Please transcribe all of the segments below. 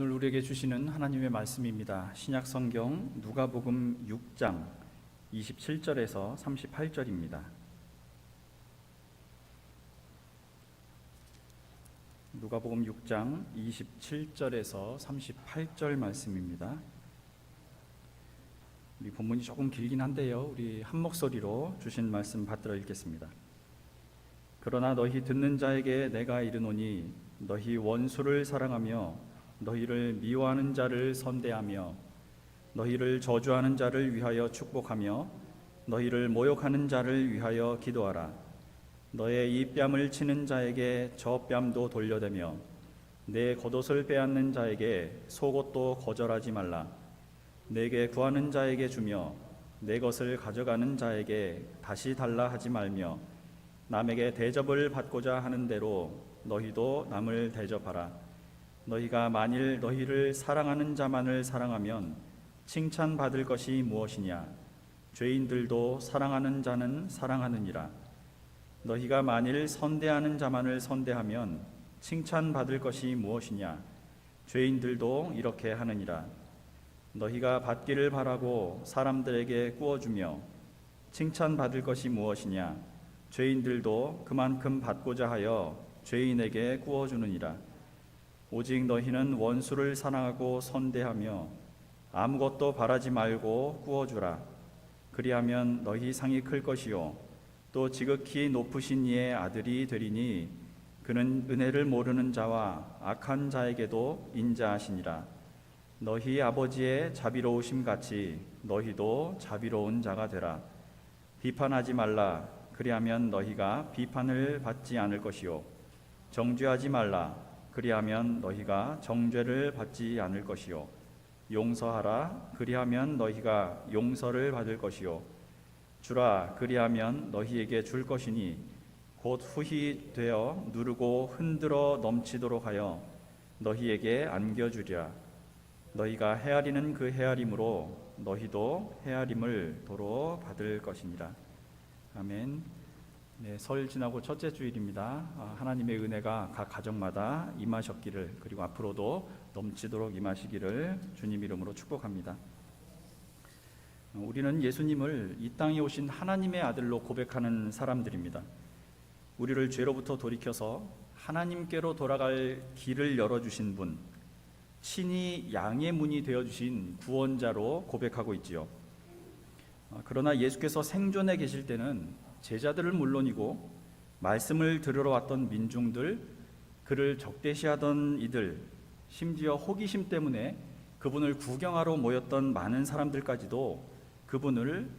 오늘 우리에게 주시는 하나님의 말씀입니다. 신약 성경 누가복음 6장 27절에서 38절입니다. 누가복음 6장 27절에서 38절 말씀입니다. 우리 본문이 조금 길긴 한데요. 우리 한 목소리로 주신 말씀 받들어 읽겠습니다. 그러나 너희 듣는 자에게 내가 이르노니 너희 원수를 사랑하며 너희를 미워하는 자를 선대하며 너희를 저주하는 자를 위하여 축복하며 너희를 모욕하는 자를 위하여 기도하라 너의 이 뺨을 치는 자에게 저 뺨도 돌려대며 내 겉옷을 빼앗는 자에게 속옷도 거절하지 말라 내게 구하는 자에게 주며 내 것을 가져가는 자에게 다시 달라 하지 말며 남에게 대접을 받고자 하는 대로 너희도 남을 대접하라. 너희가 만일 너희를 사랑하는 자만을 사랑하면 칭찬받을 것이 무엇이냐? 죄인들도 사랑하는 자는 사랑하느니라. 너희가 만일 선대하는 자만을 선대하면 칭찬받을 것이 무엇이냐? 죄인들도 이렇게 하느니라. 너희가 받기를 바라고 사람들에게 꾸어주며 칭찬받을 것이 무엇이냐? 죄인들도 그만큼 받고자 하여 죄인에게 구워주느니라. 오직 너희는 원수를 사랑하고 선대하며 아무것도 바라지 말고 구워주라. 그리하면 너희 상이 클 것이요 또 지극히 높으신 이의 아들이 되리니 그는 은혜를 모르는 자와 악한 자에게도 인자하시니라. 너희 아버지의 자비로우심 같이 너희도 자비로운 자가 되라. 비판하지 말라. 그리하면 너희가 비판을 받지 않을 것이요 정죄하지 말라 그리하면 너희가 정죄를 받지 않을 것이요. 용서하라. 그리하면 너희가 용서를 받을 것이요. 주라 그리하면 너희에게 줄 것이니 곧 후히 되어 누르고 흔들어 넘치도록 하여 너희에게 안겨주리라 너희가 헤아리는 그 헤아림으로 너희도 헤아림을 도로 받을 것이니라. 아멘. 네, 설 지나고 첫째 주일입니다. 아, 하나님의 은혜가 각 가정마다 임하셨기를 그리고 앞으로도 넘치도록 임하시기를 주님 이름으로 축복합니다. 어, 우리는 예수님을 이 땅에 오신 하나님의 아들로 고백하는 사람들입니다. 우리를 죄로부터 돌이켜서 하나님께로 돌아갈 길을 열어주신 분, 친히 양의 문이 되어주신 구원자로 고백하고 있지요. 어, 그러나 예수께서 생존해 계실 때는 제자들을 물론이고 말씀을 들으러 왔던 민중들, 그를 적대시하던 이들, 심지어 호기심 때문에 그분을 구경하러 모였던 많은 사람들까지도 그분을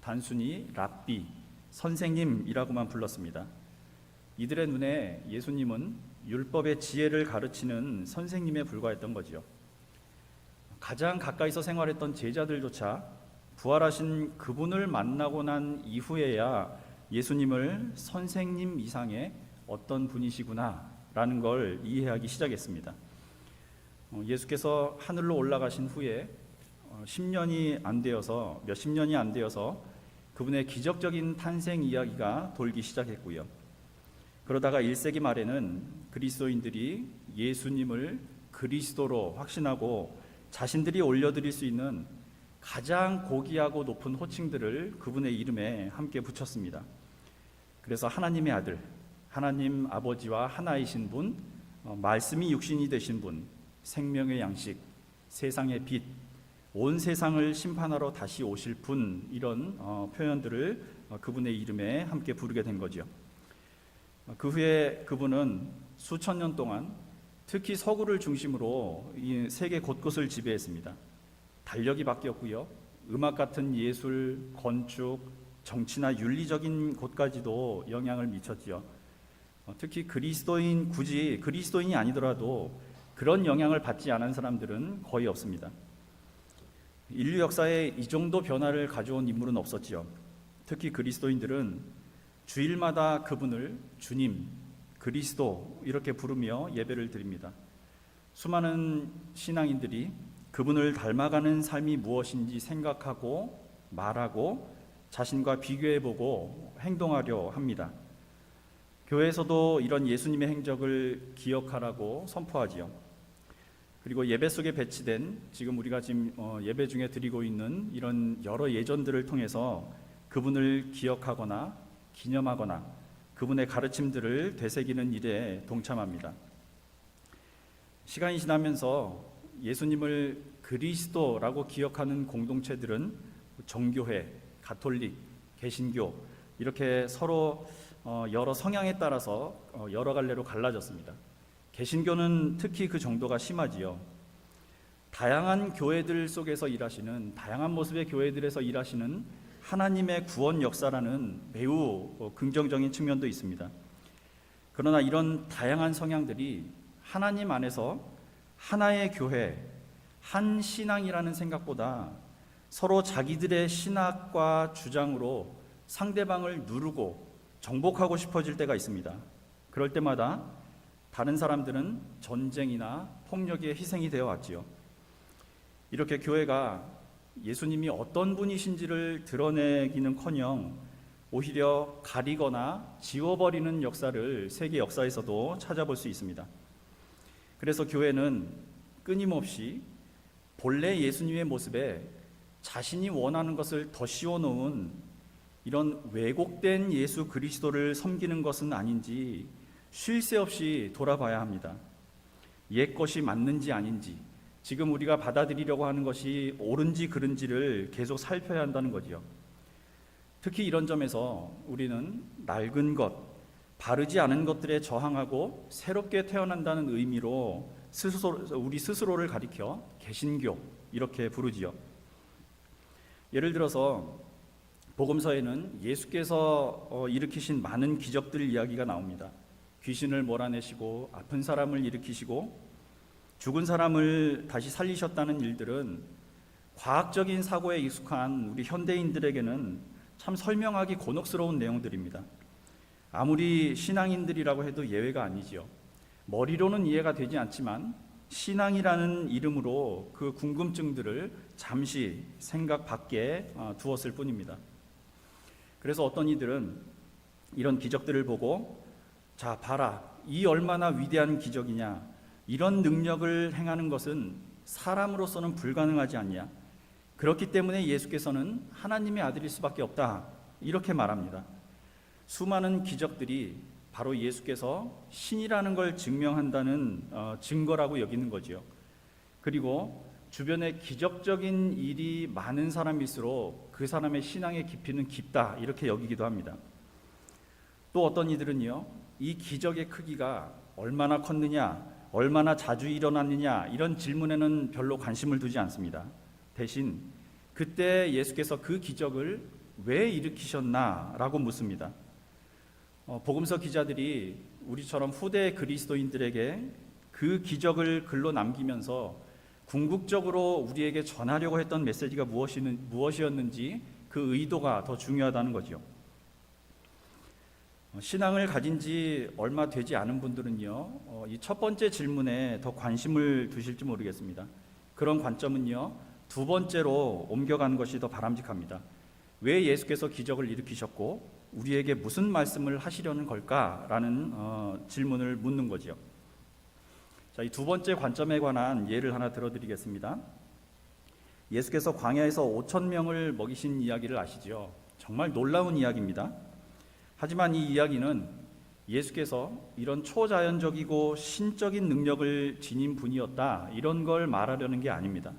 단순히 랍비, 선생님이라고만 불렀습니다. 이들의 눈에 예수님은 율법의 지혜를 가르치는 선생님에 불과했던 거지요. 가장 가까이서 생활했던 제자들조차 부활하신 그분을 만나고 난 이후에야 예수님을 선생님 이상의 어떤 분이시구나라는 걸 이해하기 시작했습니다. 어, 예수께서 하늘로 올라가신 후에 10년이 어, 안 되어서 몇십 년이 안 되어서 그분의 기적적인 탄생 이야기가 돌기 시작했고요. 그러다가 1세기 말에는 그리스도인들이 예수님을 그리스도로 확신하고 자신들이 올려드릴 수 있는 가장 고귀하고 높은 호칭들을 그분의 이름에 함께 붙였습니다. 그래서 하나님의 아들, 하나님 아버지와 하나이신 분, 어, 말씀이 육신이 되신 분, 생명의 양식, 세상의 빛, 온 세상을 심판하러 다시 오실 분 이런 어, 표현들을 어, 그분의 이름에 함께 부르게 된 거죠. 어, 그 후에 그분은 수천 년 동안 특히 서구를 중심으로 이 세계 곳곳을 지배했습니다. 달력이 바뀌었고요. 음악 같은 예술, 건축, 정치나 윤리적인 곳까지도 영향을 미쳤지요. 어, 특히 그리스도인 굳이 그리스도인이 아니더라도 그런 영향을 받지 않은 사람들은 거의 없습니다. 인류 역사에 이 정도 변화를 가져온 인물은 없었지요. 특히 그리스도인들은 주일마다 그분을 주님, 그리스도 이렇게 부르며 예배를 드립니다. 수많은 신앙인들이 그분을 닮아가는 삶이 무엇인지 생각하고 말하고 자신과 비교해 보고 행동하려 합니다. 교회에서도 이런 예수님의 행적을 기억하라고 선포하지요. 그리고 예배 속에 배치된 지금 우리가 지금 어, 예배 중에 드리고 있는 이런 여러 예전들을 통해서 그분을 기억하거나 기념하거나 그분의 가르침들을 되새기는 일에 동참합니다. 시간이 지나면서 예수님을 그리스도라고 기억하는 공동체들은 정교회, 가톨릭, 개신교 이렇게 서로 어, 여러 성향에 따라서 어, 여러 갈래로 갈라졌습니다. 개신교는 특히 그 정도가 심하지요. 다양한 교회들 속에서 일하시는 다양한 모습의 교회들에서 일하시는 하나님의 구원 역사라는 매우 어, 긍정적인 측면도 있습니다. 그러나 이런 다양한 성향들이 하나님 안에서 하나의 교회, 한 신앙이라는 생각보다 서로 자기들의 신학과 주장으로 상대방을 누르고 정복하고 싶어질 때가 있습니다. 그럴 때마다 다른 사람들은 전쟁이나 폭력의 희생이 되어 왔지요. 이렇게 교회가 예수님이 어떤 분이신지를 드러내기는커녕 오히려 가리거나 지워버리는 역사를 세계 역사에서도 찾아볼 수 있습니다. 그래서 교회는 끊임없이 본래 예수님의 모습에 자신이 원하는 것을 더 씌워놓은 이런 왜곡된 예수 그리스도를 섬기는 것은 아닌지 쉴 새 없이 돌아봐야 합니다. 옛 것이 맞는지 아닌지, 지금 우리가 받아들이려고 하는 것이 옳은지 그른지를 계속 살펴야 한다는 거지요. 특히 이런 점에서 우리는 낡은 것, 바르지 않은 것들에 저항하고 새롭게 태어난다는 의미로 스스로, 우리 스스로를 가리켜 개신교 이렇게 부르지요. 예를 들어서 복음서에는 예수께서 어, 일으키신 많은 기적들 이야기가 나옵니다. 귀신을 몰아내시고 아픈 사람을 일으키시고 죽은 사람을 다시 살리셨다는 일들은 과학적인 사고에 익숙한 우리 현대인들에게는 참 설명하기 곤혹스러운 내용들입니다. 아무리 신앙인들이라고 해도 예외가 아니지요. 머리로는 이해가 되지 않지만 신앙이라는 이름으로 그 궁금증들을 잠시 생각 밖에 어, 두었을 뿐입니다. 그래서 어떤 이들은 이런 기적들을 보고 자 봐라 이 얼마나 위대한 기적이냐 이런 능력을 행하는 것은 사람으로서는 불가능하지 않냐 그렇기 때문에 예수께서는 하나님의 아들일 수밖에 없다 이렇게 말합니다. 수많은 기적들이 바로 예수께서 신이라는 걸 증명한다는 어, 증거라고 여기는 거지요. 그리고 주변에 기적적인 일이 많은 사람일수록 그 사람의 신앙의 깊이는 깊다 이렇게 여기기도 합니다. 또 어떤 이들은요, 이 기적의 크기가 얼마나 컸느냐, 얼마나 자주 일어났느냐 이런 질문에는 별로 관심을 두지 않습니다. 대신 그때 예수께서 그 기적을 왜 일으키셨나라고 묻습니다. 어, 복음서 기자들이 우리처럼 후대 그리스도인들에게 그 기적을 글로 남기면서 궁극적으로 우리에게 전하려고 했던 메시지가 무엇이었는지 그 의도가 더 중요하다는 거죠. 어, 신앙을 가진 지 얼마 되지 않은 분들은요, 어, 이첫 번째 질문에 더 관심을 두실지 모르겠습니다. 그런 관점은요, 두 번째로 옮겨가는 것이 더 바람직합니다. 왜 예수께서 기적을 일으키셨고, 우리에게 무슨 말씀을 하시려는 걸까라는 어, 질문을 묻는 거지요. 자, 이 두 번째 관점에 관한 예를 하나 들어드리겠습니다. 예수께서 광야에서 5천 명을 먹이신 이야기를 아시죠? 정말 놀라운 이야기입니다. 하지만 이 이야기는 예수께서 이런 초자연적이고 신적인 능력을 지닌 분이었다 이런 걸 말하려는 게 아닙니다.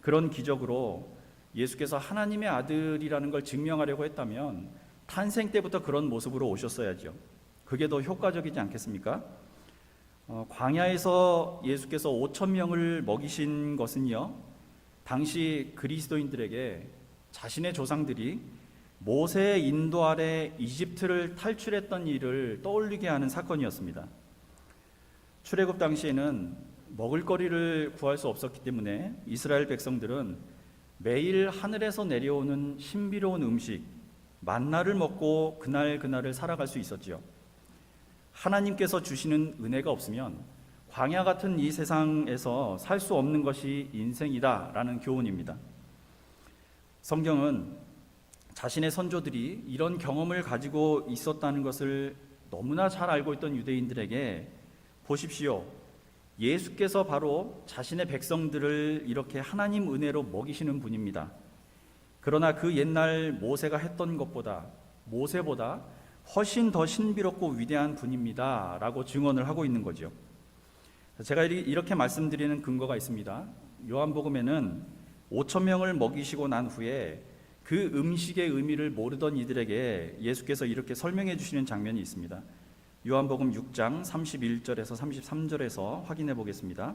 그런 기적으로 예수께서 하나님의 아들이라는 걸 증명하려고 했다면 탄생 때부터 그런 모습으로 오셨어야죠. 그게 더 효과적이지 않겠습니까? 어, 광야에서 예수께서 5천 명을 먹이신 것은요. 당시 그리스도인들에게 자신의 조상들이 모세의 인도 아래 이집트를 탈출했던 일을 떠올리게 하는 사건이었습니다. 출애굽 당시에는 먹을거리를 구할 수 없었기 때문에 이스라엘 백성들은 매일 하늘에서 내려오는 신비로운 음식 만나를 먹고 그날 그날을 살아갈 수 있었지요. 하나님께서 주시는 은혜가 없으면 광야 같은 이 세상에서 살 수 없는 것이 인생이다라는 교훈입니다. 성경은 자신의 선조들이 이런 경험을 가지고 있었다는 것을 너무나 잘 알고 있던 유대인들에게 보십시오. 예수께서 바로 자신의 백성들을 이렇게 하나님 은혜로 먹이시는 분입니다. 그러나 그 옛날 모세가 했던 것보다 모세보다 훨씬 더 신비롭고 위대한 분입니다 라고 증언을 하고 있는 거죠. 제가 이- 이렇게 말씀드리는 근거가 있습니다. 요한복음에는 5천 명을 먹이시고 난 후에 그 음식의 의미를 모르던 이들에게 예수께서 이렇게 설명해 주시는 장면이 있습니다. 요한복음 6장 31절에서 33절에서 확인해 보겠습니다.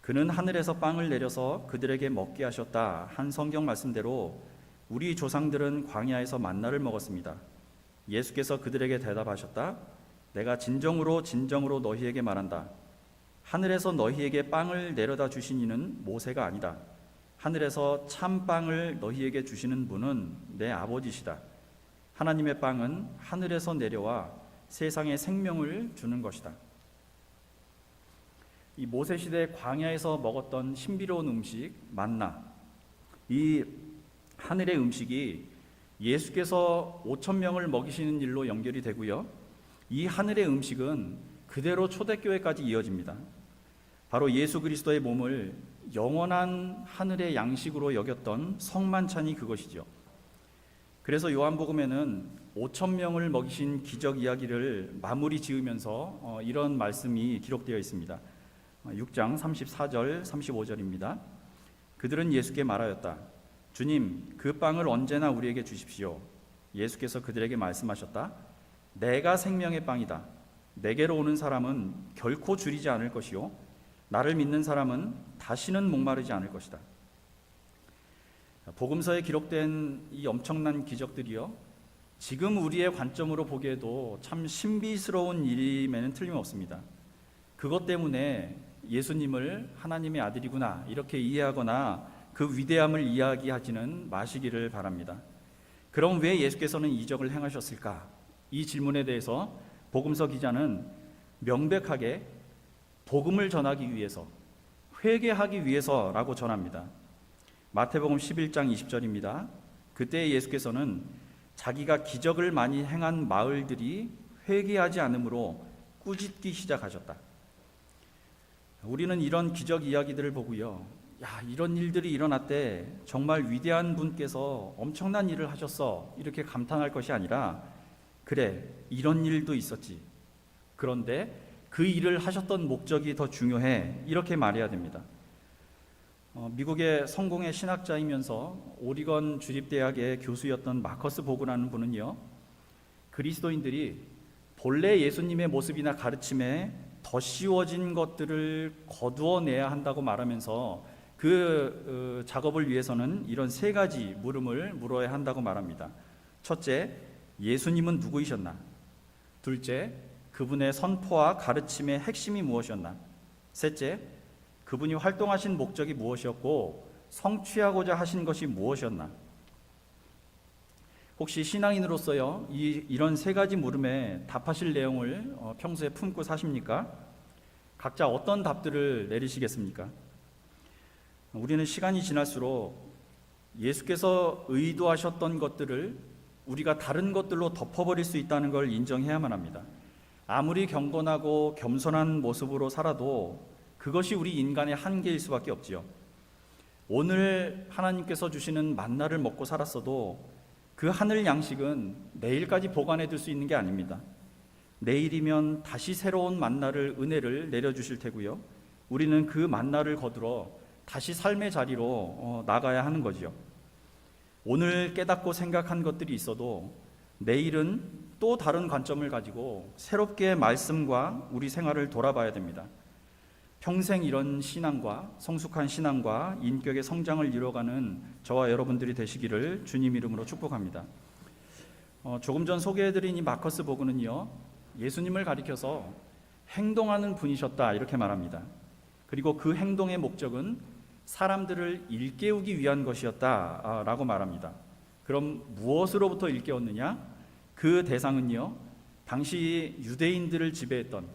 그는 하늘에서 빵을 내려서 그들에게 먹게 하셨다. 한 성경 말씀대로 우리 조상들은 광야에서 만나를 먹었습니다. 예수께서 그들에게 대답하셨다. 내가 진정으로 진정으로 너희에게 말한다. 하늘에서 너희에게 빵을 내려다 주신 이는 모세가 아니다. 하늘에서 참 빵을 너희에게 주시는 분은 내 아버지시다. 하나님의 빵은 하늘에서 내려와 세상에 생명을 주는 것이다. 이 모세 시대 광야에서 먹었던 신비로운 음식 만나 이 하늘의 음식이 예수께서 5천 명을 먹이시는 일로 연결이 되고요. 이 하늘의 음식은 그대로 초대교회까지 이어집니다. 바로 예수 그리스도의 몸을 영원한 하늘의 양식으로 여겼던 성만찬이 그것이죠. 그래서 요한복음에는 5천 명을 먹이신 기적 이야기를 마무리 지으면서 어, 이런 말씀이 기록되어 있습니다. 6장 34절 35절입니다. 그들은 예수께 말하였다. 주님, 그 빵을 언제나 우리에게 주십시오. 예수께서 그들에게 말씀하셨다. 내가 생명의 빵이다. 내게로 오는 사람은 결코 줄이지 않을 것이요 나를 믿는 사람은 다시는 목마르지 않을 것이다. 복음서에 기록된 이 엄청난 기적들이요. 지금 우리의 관점으로 보기에도 참 신비스러운 일임에는 틀림없습니다. 그것 때문에 예수님을 하나님의 아들이구나 이렇게 이해하거나 그 위대함을 이야기하지는 마시기를 바랍니다. 그럼 왜 예수께서는 이적을 행하셨을까? 이 질문에 대해서 복음서 기자는 명백하게 복음을 전하기 위해서 회개하기 위해서라고 전합니다. 마태복음 11장 20절입니다. 그때 예수께서는 자기가 기적을 많이 행한 마을들이 회개하지 않으므로 꾸짖기 시작하셨다. 우리는 이런 기적 이야기들을 보고요. 야, 이런 일들이 일어났대. 정말 위대한 분께서 엄청난 일을 하셨어. 이렇게 감탄할 것이 아니라 그래. 이런 일도 있었지. 그런데 그 일을 하셨던 목적이 더 중요해. 이렇게 말해야 됩니다. 어, 미국의 성공의 신학자이면서 오리건 주립대학의 교수였던 마커스 보그라는 분은요. 그리스도인들이 본래 예수님의 모습이나 가르침에 더 씌워진 것들을 거두어내야 한다고 말하면서 그 어, 작업을 위해서는 이런 세 가지 물음을 물어야 한다고 말합니다. 첫째, 예수님은 누구이셨나? 둘째, 그분의 선포와 가르침의 핵심이 무엇이었나? 셋째, 그분이 활동하신 목적이 무엇이었고 성취하고자 하신 것이 무엇이었나? 혹시 신앙인으로서요 이 이런 세 가지 물음에 답하실 내용을 어, 평소에 품고 사십니까? 각자 어떤 답들을 내리시겠습니까? 우리는 시간이 지날수록 예수께서 의도하셨던 것들을 우리가 다른 것들로 덮어버릴 수 있다는 걸 인정해야만 합니다. 아무리 경건하고 겸손한 모습으로 살아도 그것이 우리 인간의 한계일 수밖에 없지요. 오늘 하나님께서 주시는 만나를 먹고 살았어도 그 하늘 양식은 내일까지 보관해 둘 수 있는 게 아닙니다. 내일이면 다시 새로운 만나를 은혜를 내려 주실 테고요. 우리는 그 만나를 거두러 다시 삶의 자리로 어, 나가야 하는 거지요. 오늘 깨닫고 생각한 것들이 있어도 내일은 또 다른 관점을 가지고 새롭게 말씀과 우리 생활을 돌아봐야 됩니다. 평생 이런 신앙과 성숙한 신앙과 인격의 성장을 이뤄가는 저와 여러분들이 되시기를 주님 이름으로 축복합니다. 어, 조금 전 소개해드린 이 마커스 보그는요 예수님을 가리켜서 행동하는 분이셨다 이렇게 말합니다. 그리고 그 행동의 목적은 사람들을 일깨우기 위한 것이었다라고 말합니다. 그럼 무엇으로부터 일깨웠느냐? 그 대상은요 당시 유대인들을 지배했던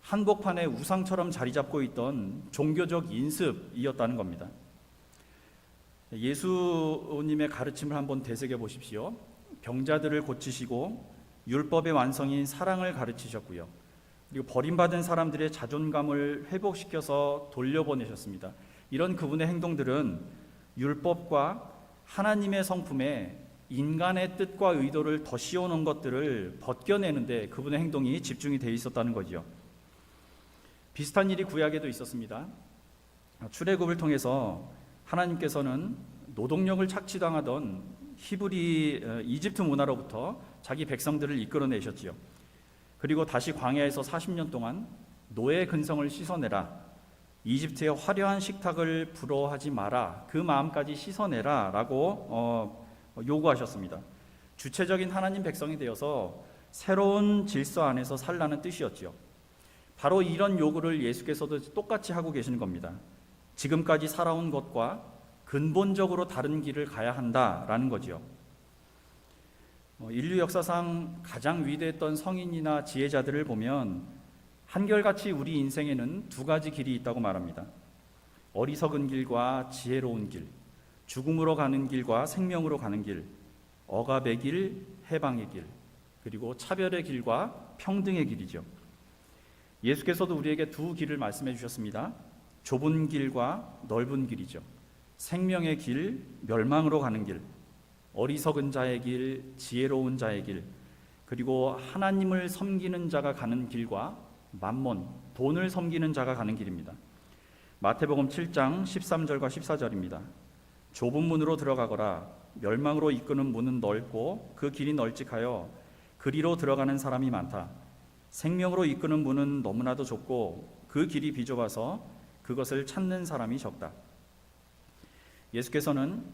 한복판에 우상처럼 자리 잡고 있던 종교적 인습이었다는 겁니다. 예수님의 가르침을 한번 되새겨 보십시오. 병자들을 고치시고 율법의 완성인 사랑을 가르치셨고요. 그리고 버림받은 사람들의 자존감을 회복시켜서 돌려보내셨습니다. 이런 그분의 행동들은 율법과 하나님의 성품에 인간의 뜻과 의도를 더 씌워놓은 것들을 벗겨내는데 그분의 행동이 집중이 되어 있었다는 거죠. 비슷한 일이 구약에도 있었습니다. 출애굽을 통해서 하나님께서는 노동력을 착취당하던 히브리 어, 이집트 문화로부터 자기 백성들을 이끌어내셨지요. 그리고 다시 광야에서 40년 동안 노예 근성을 씻어내라. 이집트의 화려한 식탁을 부러워하지 마라. 그 마음까지 씻어내라 라고 어, 요구하셨습니다. 주체적인 하나님 백성이 되어서 새로운 질서 안에서 살라는 뜻이었지요. 바로 이런 요구를 예수께서도 똑같이 하고 계시는 겁니다. 지금까지 살아온 것과 근본적으로 다른 길을 가야 한다라는 거지요. 어, 인류 역사상 가장 위대했던 성인이나 지혜자들을 보면 한결같이 우리 인생에는 두 가지 길이 있다고 말합니다. 어리석은 길과 지혜로운 길, 죽음으로 가는 길과 생명으로 가는 길, 억압의 길, 해방의 길, 그리고 차별의 길과 평등의 길이죠. 예수께서도 우리에게 두 길을 말씀해 주셨습니다. 좁은 길과 넓은 길이죠. 생명의 길, 멸망으로 가는 길, 어리석은 자의 길, 지혜로운 자의 길, 그리고 하나님을 섬기는 자가 가는 길과 만몬, 돈을 섬기는 자가 가는 길입니다. 마태복음 7장 13절과 14절입니다. 좁은 문으로 들어가거라 멸망으로 이끄는 문은 넓고 그 길이 널찍하여 그리로 들어가는 사람이 많다. 생명으로 이끄는 문은 너무나도 좁고 그 길이 비좁아서 그것을 찾는 사람이 적다. 예수께서는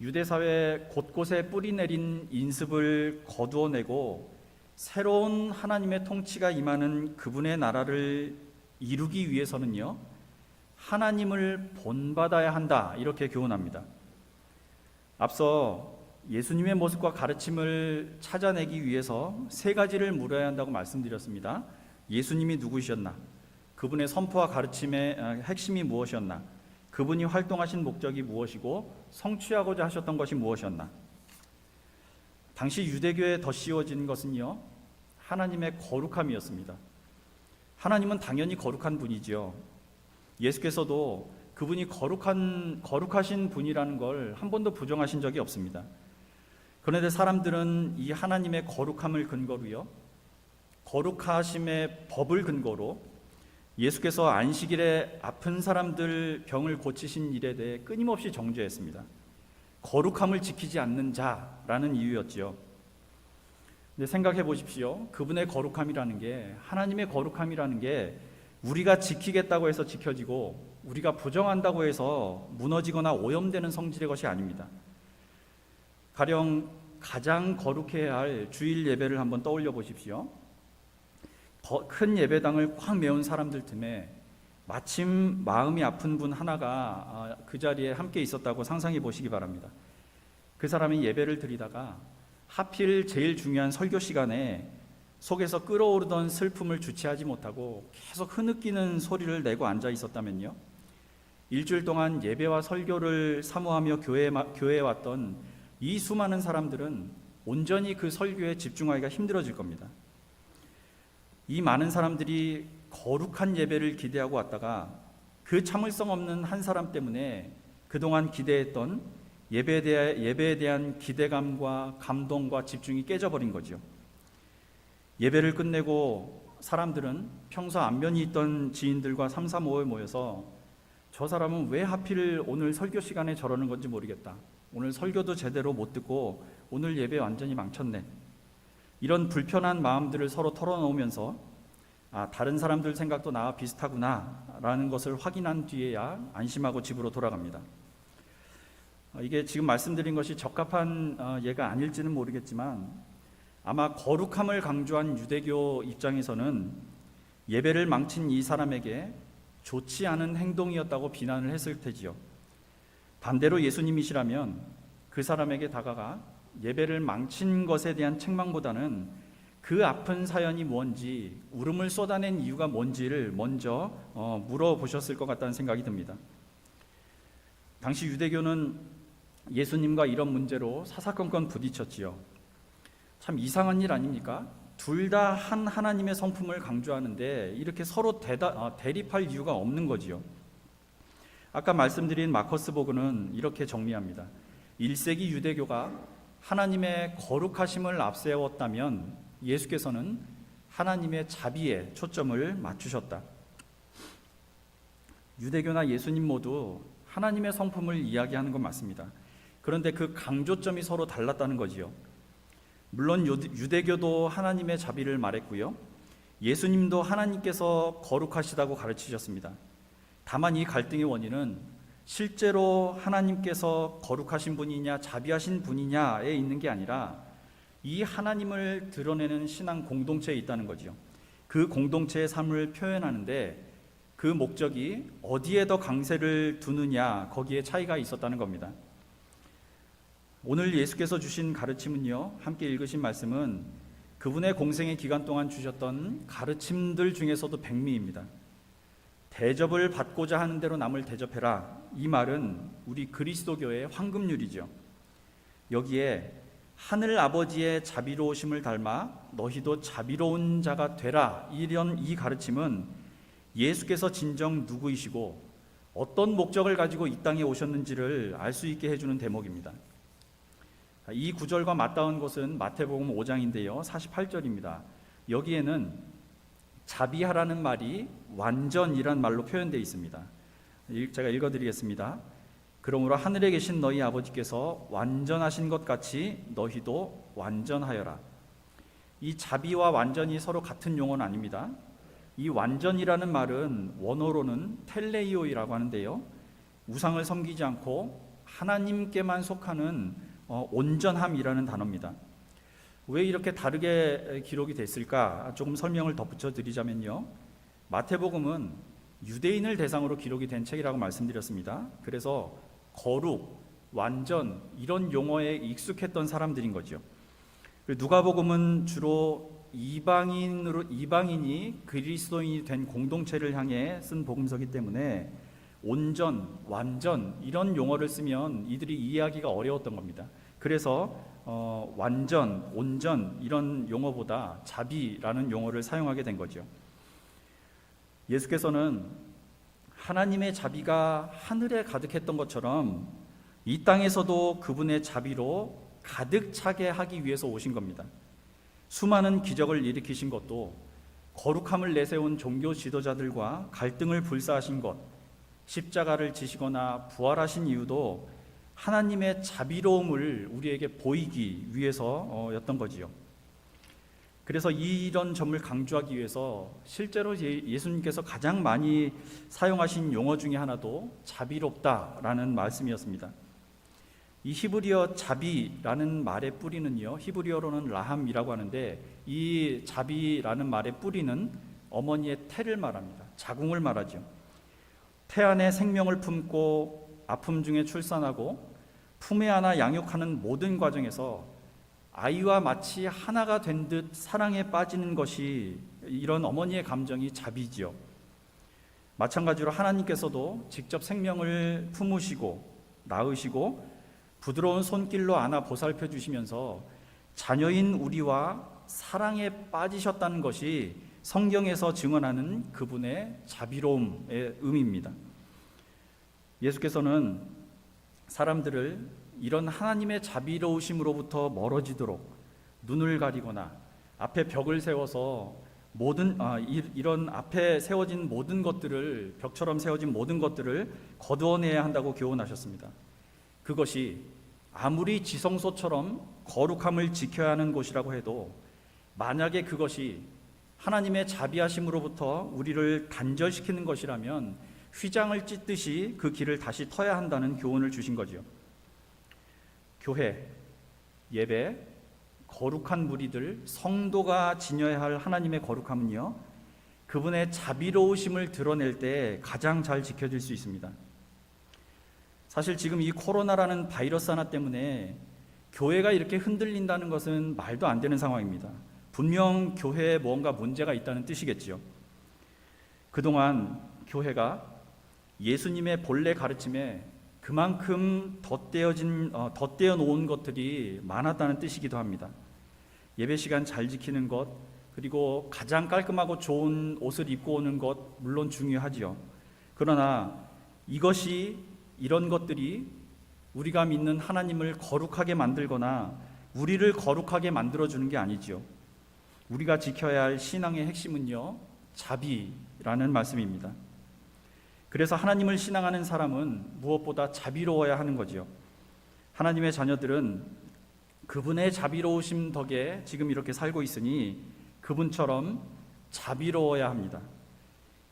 유대 사회 곳곳에 뿌리 내린 인습을 거두어내고 새로운 하나님의 통치가 임하는 그분의 나라를 이루기 위해서는요. 하나님을 본받아야 한다. 이렇게 교훈합니다. 앞서 예수님의 모습과 가르침을 찾아내기 위해서 세 가지를 물어야 한다고 말씀드렸습니다. 예수님이 누구셨나? 그분의 선포와 가르침의 아, 핵심이 무엇이었나? 그분이 활동하신 목적이 무엇이고 성취하고자 하셨던 것이 무엇이었나? 당시 유대교에 덧씌워진 것은요. 하나님의 거룩함이었습니다. 하나님은 당연히 거룩한 분이지요. 예수께서도 그분이 거룩한 거룩하신 분이라는 걸 한 번도 부정하신 적이 없습니다. 그런데 사람들은 이 하나님의 거룩함을 근거로요. 거룩하심의 법을 근거로 예수께서 안식일에 아픈 사람들 병을 고치신 일에 대해 끊임없이 정죄했습니다. 거룩함을 지키지 않는 자라는 이유였지요. 근데 생각해 보십시오. 그분의 거룩함이라는 게 하나님의 거룩함이라는 게 우리가 지키겠다고 해서 지켜지고 우리가 부정한다고 해서 무너지거나 오염되는 성질의 것이 아닙니다. 가령 가장 거룩해야 할 주일 예배를 한번 떠올려 보십시오. 더큰 예배당을 꽉 메운 사람들 틈에 마침 마음이 아픈 분 하나가 아, 그 자리에 함께 있었다고 상상해 보시기 바랍니다. 그 사람이 예배를 드리다가 하필 제일 중요한 설교 시간에 속에서 끓어오르던 슬픔을 주체하지 못하고 계속 흐느끼는 소리를 내고 앉아 있었다면요. 일주일 동안 예배와 설교를 사모하며 교회에, 교회에 왔던 이 수많은 사람들은 온전히 그 설교에 집중하기가 힘들어질 겁니다. 이 많은 사람들이 거룩한 예배를 기대하고 왔다가 그 참을성 없는 한 사람 때문에 그동안 기대했던 예배에, 대한, 예배에 대한 기대감과 감동과 집중이 깨져버린 거죠. 예배를 끝내고 사람들은 평소 안면이 있던 지인들과 삼삼오오에 모여서 저 사람은 왜 하필 오늘 설교 시간에 저러는 건지 모르겠다. 오늘 설교도 제대로 못 듣고 오늘 예배 완전히 망쳤네. 이런 불편한 마음들을 서로 털어놓으면서 아, 다른 사람들 생각도 나와 비슷하구나라는 것을 확인한 뒤에야 안심하고 집으로 돌아갑니다. 어, 이게 지금 말씀드린 것이 적합한 어, 예가 아닐지는 모르겠지만 아마 거룩함을 강조한 유대교 입장에서는 예배를 망친 이 사람에게 좋지 않은 행동이었다고 비난을 했을 테지요. 반대로 예수님이시라면 그 사람에게 다가가 예배를 망친 것에 대한 책망보다는 그 아픈 사연이 뭔지 울음을 쏟아낸 이유가 뭔지를 먼저 어, 물어보셨을 것 같다는 생각이 듭니다. 당시 유대교는 예수님과 이런 문제로 사사건건 부딪혔지요. 참 이상한 일 아닙니까? 둘 다 한 하나님의 성품을 강조하는데 이렇게 서로 대다, 어, 대립할 이유가 없는 거지요. 아까 말씀드린 마커스 보그는 이렇게 정리합니다. 1세기 유대교가 하나님의 거룩하심을 앞세웠다면 예수께서는 하나님의 자비에 초점을 맞추셨다. 유대교나 예수님 모두 하나님의 성품을 이야기하는 건 맞습니다. 그런데 그 강조점이 서로 달랐다는 거지요. 물론 유대교도 하나님의 자비를 말했고요. 예수님도 하나님께서 거룩하시다고 가르치셨습니다. 다만 이 갈등의 원인은 실제로 하나님께서 거룩하신 분이냐 자비하신 분이냐에 있는 게 아니라 이 하나님을 드러내는 신앙 공동체에 있다는 거지요. 그 공동체의 삶을 표현하는데 그 목적이 어디에 더 강세를 두느냐 거기에 차이가 있었다는 겁니다. 오늘 예수께서 주신 가르침은요. 함께 읽으신 말씀은 그분의 공생의 기간 동안 주셨던 가르침들 중에서도 백미입니다. 대접을 받고자 하는 대로 남을 대접해라. 이 말은 우리 그리스도교의 황금률이죠. 여기에 하늘 아버지의 자비로우심을 닮아 너희도 자비로운 자가 되라. 이런 이 가르침은 예수께서 진정 누구이시고 어떤 목적을 가지고 이 땅에 오셨는지를 알 수 있게 해주는 대목입니다. 이 구절과 맞닿은 것은 마태복음 5장인데요. 48절입니다. 여기에는 자비하라는 말이 완전이란 말로 표현되어 있습니다. 제가 읽어드리겠습니다. 그러므로 하늘에 계신 너희 아버지께서 완전하신 것 같이 너희도 완전하여라. 이 자비와 완전이 서로 같은 용어는 아닙니다. 이 완전이라는 말은 원어로는 텔레이오이라고 하는데요. 우상을 섬기지 않고 하나님께만 속하는 어, 온전함이라는 단어입니다. 왜 이렇게 다르게 기록이 됐을까? 조금 설명을 덧붙여 드리자면요. 마태복음은 유대인을 대상으로 기록이 된 책이라고 말씀드렸습니다. 그래서 거룩, 완전 이런 용어에 익숙했던 사람들인 거죠. 누가복음은 주로 이방인으로 이방인이 그리스도인이 된 공동체를 향해 쓴 복음서기 때문에 온전, 완전 이런 용어를 쓰면 이들이 이해하기가 어려웠던 겁니다. 그래서 어, 완전, 온전 이런 용어보다 자비라는 용어를 사용하게 된 거죠. 예수께서는 하나님의 자비가 하늘에 가득했던 것처럼 이 땅에서도 그분의 자비로 가득 차게 하기 위해서 오신 겁니다. 수많은 기적을 일으키신 것도 거룩함을 내세운 종교 지도자들과 갈등을 불사하신 것, 십자가를 지시거나 부활하신 이유도 하나님의 자비로움을 우리에게 보이기 위해서였던 거지요. 그래서 이런 점을 강조하기 위해서 실제로 예수님께서 가장 많이 사용하신 용어 중에 하나도 자비롭다라는 말씀이었습니다. 이 히브리어 자비라는 말의 뿌리는요. 히브리어로는 라함이라고 하는데 이 자비라는 말의 뿌리는 어머니의 태를 말합니다. 자궁을 말하죠. 태 안에 생명을 품고 아픔 중에 출산하고 품에 안아 양육하는 모든 과정에서 아이와 마치 하나가 된 듯 사랑에 빠지는 것이 이런 어머니의 감정이 자비지요. 마찬가지로 하나님께서도 직접 생명을 품으시고 낳으시고 부드러운 손길로 안아 보살펴 주시면서 자녀인 우리와 사랑에 빠지셨다는 것이 성경에서 증언하는 그분의 자비로움의 의미입니다. 예수께서는 사람들을 이런 하나님의 자비로우심으로부터 멀어지도록 눈을 가리거나 앞에 벽을 세워서 모든 아, 이, 이런 앞에 세워진 모든 것들을 벽처럼 세워진 모든 것들을 거두어내야 한다고 교훈하셨습니다. 그것이 아무리 지성소처럼 거룩함을 지켜야 하는 곳이라고 해도 만약에 그것이 하나님의 자비하심으로부터 우리를 단절시키는 것이라면 휘장을 찢듯이 그 길을 다시 터야 한다는 교훈을 주신 거지요. 교회, 예배, 거룩한 무리들, 성도가 지녀야 할 하나님의 거룩함은요, 그분의 자비로우심을 드러낼 때 가장 잘 지켜질 수 있습니다. 사실 지금 이 코로나라는 바이러스 하나 때문에 교회가 이렇게 흔들린다는 것은 말도 안 되는 상황입니다. 분명 교회에 뭔가 문제가 있다는 뜻이겠지요. 그동안 교회가 예수님의 본래 가르침에 그만큼 덧대어진 어, 덧대어 놓은 것들이 많았다는 뜻이기도 합니다. 예배 시간 잘 지키는 것, 그리고 가장 깔끔하고 좋은 옷을 입고 오는 것 물론 중요하지요. 그러나 이것이 이런 것들이 우리가 믿는 하나님을 거룩하게 만들거나 우리를 거룩하게 만들어 주는 게 아니지요. 우리가 지켜야 할 신앙의 핵심은요. 자비라는 말씀입니다. 그래서 하나님을 신앙하는 사람은 무엇보다 자비로워야 하는 거지요. 하나님의 자녀들은 그분의 자비로우심 덕에 지금 이렇게 살고 있으니 그분처럼 자비로워야 합니다.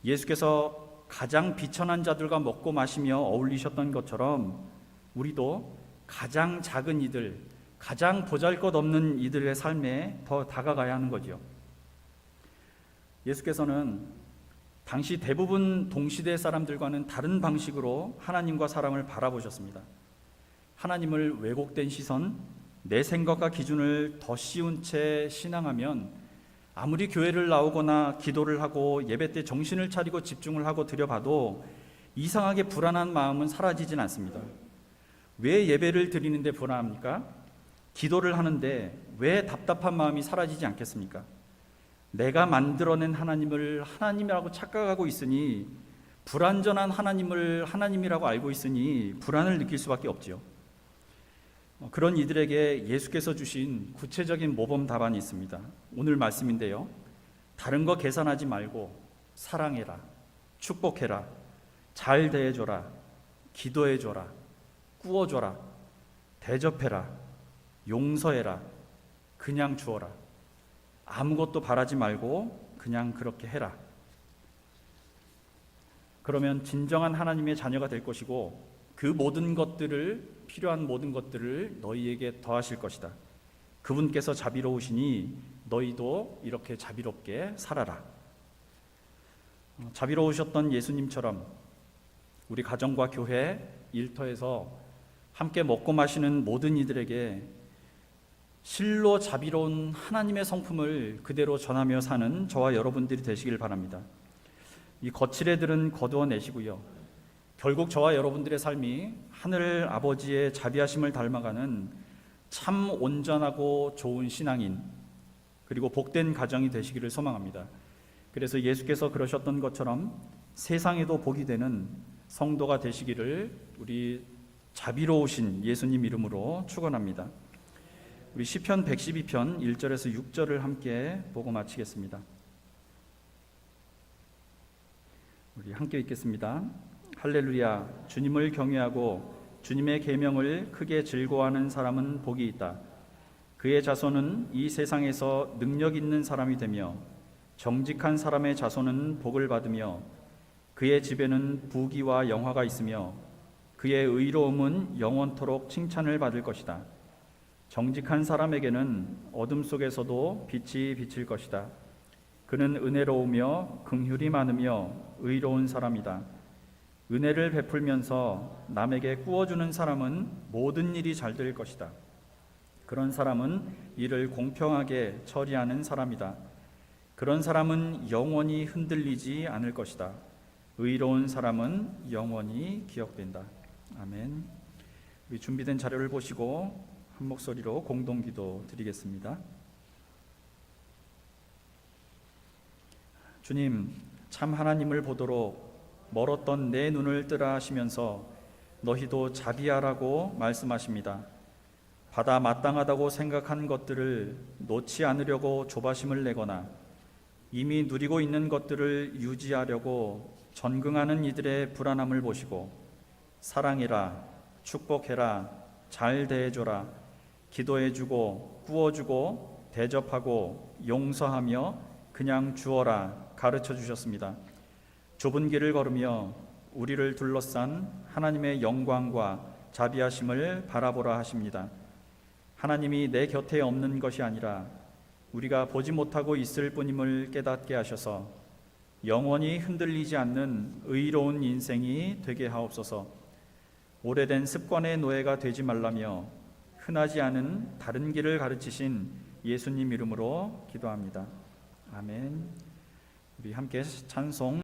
예수께서 가장 비천한 자들과 먹고 마시며 어울리셨던 것처럼 우리도 가장 작은 이들, 가장 보잘것없는 이들의 삶에 더 다가가야 하는 거지요. 예수께서는 당시 대부분 동시대 사람들과는 다른 방식으로 하나님과 사람을 바라보셨습니다. 하나님을 왜곡된 시선, 내 생각과 기준을 더 씌운 채 신앙하면 아무리 교회를 나오거나 기도를 하고 예배 때 정신을 차리고 집중을 하고 드려봐도 이상하게 불안한 마음은 사라지진 않습니다. 왜 예배를 드리는데 불안합니까? 기도를 하는데 왜 답답한 마음이 사라지지 않겠습니까? 내가 만들어낸 하나님을 하나님이라고 착각하고 있으니 불완전한 하나님을 하나님이라고 알고 있으니 불안을 느낄 수밖에 없지요. 어, 그런 이들에게 예수께서 주신 구체적인 모범 답안이 있습니다. 오늘 말씀인데요. 다른 거 계산하지 말고 사랑해라, 축복해라, 잘 대해줘라, 기도해줘라, 꾸어줘라, 대접해라, 용서해라, 그냥 주어라. 아무것도 바라지 말고 그냥 그렇게 해라. 그러면 진정한 하나님의 자녀가 될 것이고 그 모든 것들을 필요한 모든 것들을 너희에게 더하실 것이다. 그분께서 자비로우시니 너희도 이렇게 자비롭게 살아라. 어, 자비로우셨던 예수님처럼 우리 가정과 교회, 일터에서 함께 먹고 마시는 모든 이들에게 실로 자비로운 하나님의 성품을 그대로 전하며 사는 저와 여러분들이 되시길 바랍니다. 이 거칠애들은 거두어내시고요. 결국 저와 여러분들의 삶이 하늘 아버지의 자비하심을 닮아가는 참 온전하고 좋은 신앙인 그리고 복된 가정이 되시기를 소망합니다. 그래서 예수께서 그러셨던 것처럼 세상에도 복이 되는 성도가 되시기를 우리 자비로우신 예수님 이름으로 축원합니다. 우리 시편 112편 1절에서 6절을 함께 보고 마치겠습니다. 우리 함께 읽겠습니다. 할렐루야 주님을 경외하고 주님의 계명을 크게 즐거워하는 사람은 복이 있다. 그의 자손은 이 세상에서 능력 있는 사람이 되며 정직한 사람의 자손은 복을 받으며 그의 집에는 부귀와 영화가 있으며 그의 의로움은 영원토록 칭찬을 받을 것이다. 정직한 사람에게는 어둠 속에서도 빛이 비칠 것이다. 그는 은혜로우며 긍휼이 많으며 의로운 사람이다. 은혜를 베풀면서 남에게 꾸어주는 사람은 모든 일이 잘 될 것이다. 그런 사람은 일을 공평하게 처리하는 사람이다. 그런 사람은 영원히 흔들리지 않을 것이다. 의로운 사람은 영원히 기억된다. 아멘. 준비된 자료를 보시고 한 목소리로 공동 기도 드리겠습니다. 주님, 참 하나님을 보도록 멀었던 내 눈을 뜨라 하시면서 너희도 자비하라고 말씀하십니다. 받아 마땅하다고 생각한 것들을 놓지 않으려고 조바심을 내거나 이미 누리고 있는 것들을 유지하려고 전긍하는 이들의 불안함을 보시고 사랑해라, 축복해라, 잘 대해줘라, 기도해주고 구워주고 대접하고 용서하며 그냥 주어라 가르쳐 주셨습니다. 좁은 길을 걸으며 우리를 둘러싼 하나님의 영광과 자비하심을 바라보라 하십니다. 하나님이 내 곁에 없는 것이 아니라 우리가 보지 못하고 있을 뿐임을 깨닫게 하셔서 영원히 흔들리지 않는 의로운 인생이 되게 하옵소서. 오래된 습관의 노예가 되지 말라며 흔하지 않은 다른 길을 가르치신 예수님 이름으로 기도합니다. 아멘. 우리 함께 찬송